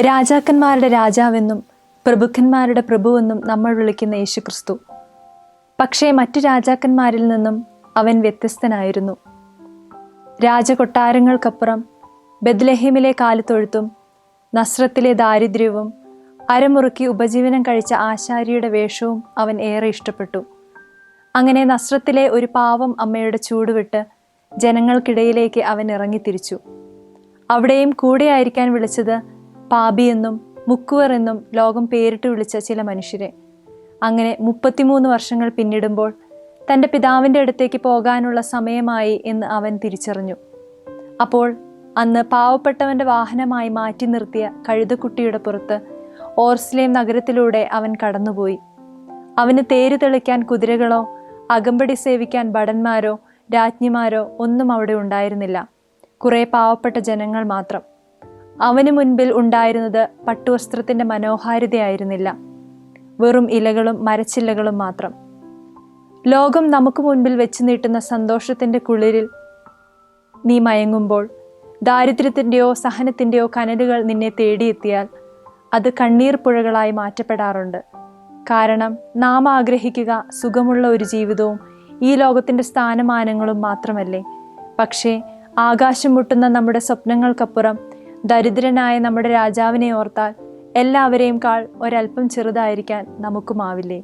രാജാക്കന്മാരുടെ രാജാവെന്നും പ്രഭുക്കന്മാരുടെ പ്രഭുവെന്നും നമ്മൾ വിളിക്കുന്ന യേശുക്രിസ്തു. പക്ഷേ മറ്റു രാജാക്കന്മാരിൽ നിന്നും അവൻ വ്യത്യസ്തനായിരുന്നു. രാജകൊട്ടാരങ്ങൾക്കപ്പുറം ബദ്ലഹീമിലെ കാലത്തൊഴുത്തും നസ്രത്തിലെ ദാരിദ്ര്യവും അരമുറുക്കി ഉപജീവനം കഴിച്ച ആശാരിയുടെ വേഷവും അവൻ ഏറെ ഇഷ്ടപ്പെട്ടു. അങ്ങനെ നസ്രത്തിലെ ഒരു പാവം അമ്മയുടെ ചൂടുവിട്ട് ജനങ്ങൾക്കിടയിലേക്ക് അവൻ ഇറങ്ങിത്തിരിച്ചു. അവിടെയും കൂടെയായിരിക്കാൻ വിളിച്ചത് പാപിയെന്നും മുക്കുവർ എന്നും ലോകം പേരിട്ട് വിളിച്ച ചില മനുഷ്യരെ. അങ്ങനെ മുപ്പത്തിമൂന്ന് വർഷങ്ങൾ പിന്നിടുമ്പോൾ തന്റെ പിതാവിന്റെ അടുത്തേക്ക് പോകാനുള്ള സമയമായി എന്ന് അവൻ തിരിച്ചറിഞ്ഞു. അപ്പോൾ അന്ന് പാവപ്പെട്ടവന്റെ വാഹനമായി മാറ്റി നിർത്തിയ കഴുതക്കുട്ടിയുടെ പുറത്ത് ഓർസ്ലേം നഗരത്തിലൂടെ അവൻ കടന്നുപോയി. അവന് തേര് തെളിക്കാൻ കുതിരകളോ അകമ്പടി സേവിക്കാൻ ഭടന്മാരോ രാജ്ഞിമാരോ ഒന്നും അവിടെ ഉണ്ടായിരുന്നില്ല. കുറേ പാവപ്പെട്ട ജനങ്ങൾ മാത്രം. അവന് മുൻപിൽ ഉണ്ടായിരുന്നത് പട്ടുവസ്ത്രത്തിന്റെ മനോഹാരിതയായിരുന്നില്ല. വെറും ഇലകളും മരച്ചില്ലകളും മാത്രം. ലോകം നമുക്ക് മുൻപിൽ വെച്ച് നീട്ടുന്ന സന്തോഷത്തിന്റെ കുളിരിൽ നീ മയങ്ങുമ്പോൾ ദാരിദ്ര്യത്തിന്റെയോ സഹനത്തിന്റെയോ കനലുകൾ നിന്നെ തേടിയെത്തിയാൽ അത് കണ്ണീർ പുഴകളായി മാറ്റപ്പെടാറുണ്ട്. കാരണം നാം ആഗ്രഹിക്കുക സുഖമുള്ള ഒരു ജീവിതവും ഈ ലോകത്തിന്റെ സ്ഥാനമാനങ്ങളും മാത്രമല്ലേ. പക്ഷേ ആകാശം മുട്ടുന്ന നമ്മുടെ സ്വപ്നങ്ങൾക്കപ്പുറം ദരിദ്രനായ നമ്മുടെ രാജാവിനെ ഓർത്താൽ എല്ലാവരെയും കാൾ ഒരല്പം ചെറുതായിരിക്കാൻ നമുക്കുമാവില്ലേ?